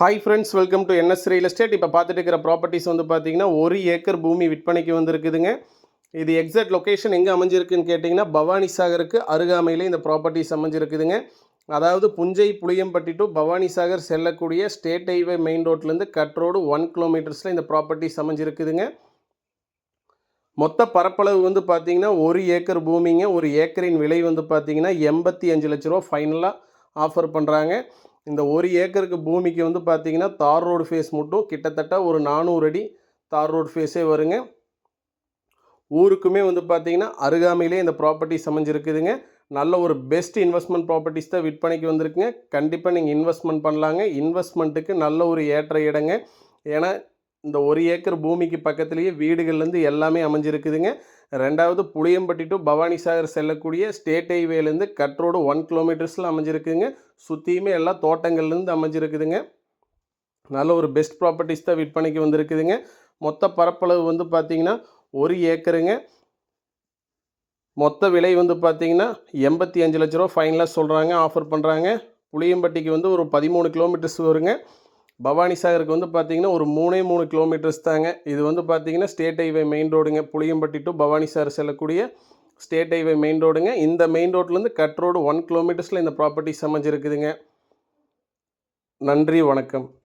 Hi friends welcome to N S real estate இப்போ பார்த்துட்டு இருக்கிற ப்ராப்பர்ட்டிஸ் வந்து பார்த்தீங்கன்னா ஒரு ஏக்கர் பூமி விற்பனைக்கு வந்திருக்குதுங்க. இது எக்ஸாக்ட் லொக்கேஷன் எங்கே அமைஞ்சிருக்குன்னு கேட்டிங்கன்னா பவானி சாகருக்கு அருகாமையில் இந்த ப்ராப்பர்ட்டிஸ் அமைஞ்சிருக்குதுங்க. அதாவது புஞ்சை புளியம்பட்டி டு பவானி சாகர் செல்லக்கூடிய ஸ்டேட் ஹைவே மெயின் ரோட்லேருந்து கட் ரோடு ஒன் கிலோமீட்டர்ஸில் இந்த ப்ராப்பர்ட்டிஸ் அமைஞ்சிருக்குதுங்க. மொத்த பரப்பளவு வந்து பார்த்தீங்கன்னா ஒரு ஏக்கர் பூமிங்க. ஒரு ஏக்கரின் விலை வந்து பார்த்தீங்கன்னா எண்பத்தி அஞ்சு லட்ச ரூபா ஃபைனலாக ஆஃபர் பண்ணுறாங்க இந்த ஒரு ஏக்கருக்கு பூமிக்கு வந்து பார்த்தீங்கன்னா தார் ரோடு ஃபேஸ் மட்டும் கிட்டத்தட்ட ஒரு நானூறு அடி தார் ரோடு ஃபேஸே வருங்க. ஊருக்குமே வந்து பார்த்திங்கன்னா அருகாமையிலே இந்த ப்ராப்பர்ட்டிஸ் அமைஞ்சிருக்குதுங்க. நல்ல ஒரு பெஸ்ட் இன்வெஸ்ட்மெண்ட் ப்ராப்பர்ட்டிஸ் தான் விற்பனைக்கு வந்திருக்குங்க. கண்டிப்பாக நீங்கள் இன்வெஸ்ட்மெண்ட் பண்ணலாங்க. இன்வெஸ்ட்மெண்ட்டுக்கு நல்ல ஒரு ஏற்ற இடங்க. ஏன்னா இந்த ஒரு ஏக்கர் பூமிக்கு பக்கத்துலேயே வீடுகள்லேருந்து எல்லாமே அமைஞ்சிருக்குதுங்க. ரெண்டாவது புளியம்பட்டி டு பவானி சாகர் செல்லக்கூடிய ஸ்டேட் ஹைவேலேருந்து கட் ரோடு ஒன் கிலோமீட்டர்ஸில் அமைஞ்சிருக்குதுங்க. சுற்றியுமே எல்லாம் தோட்டங்கள்லேருந்து அமைஞ்சிருக்குதுங்க. நல்ல ஒரு பெஸ்ட் ப்ராப்பர்ட்டிஸ் தான் விற்பனைக்கு வந்திருக்குதுங்க. மொத்த பரப்பளவு வந்து பார்த்திங்கன்னா ஒரு ஏக்கருங்க. மொத்த விலை வந்து பார்த்திங்கன்னா எண்பத்தி அஞ்சு லட்ச ரூபா ஃபைனலாக சொல்கிறாங்க ஆஃபர் பண்ணுறாங்க புளியம்பட்டிக்கு வந்து ஒரு பதிமூணு கிலோமீட்டர்ஸ் வருங்க. பவானி சாகருக்கு வந்து பார்த்தீங்கன்னா ஒரு மூணே மூணு கிலோமீட்டர்ஸ் தாங்க. இது வந்து பார்த்தீங்கன்னா ஸ்டேட் ஹைவே மெயின் ரோடுங்க புளியம்பட்டி டு பவானி சாகர் செல்லக்கூடிய ஸ்டேட் ஹைவே மெயின் ரோடுங்க இந்த மெயின் ரோட்லேருந்து கட் ரோடு ஒன் கிலோமீட்டர்ஸில் இந்த ப்ராப்பர்ட்டிஸ் அமைஞ்சிருக்குதுங்க நன்றி வணக்கம்.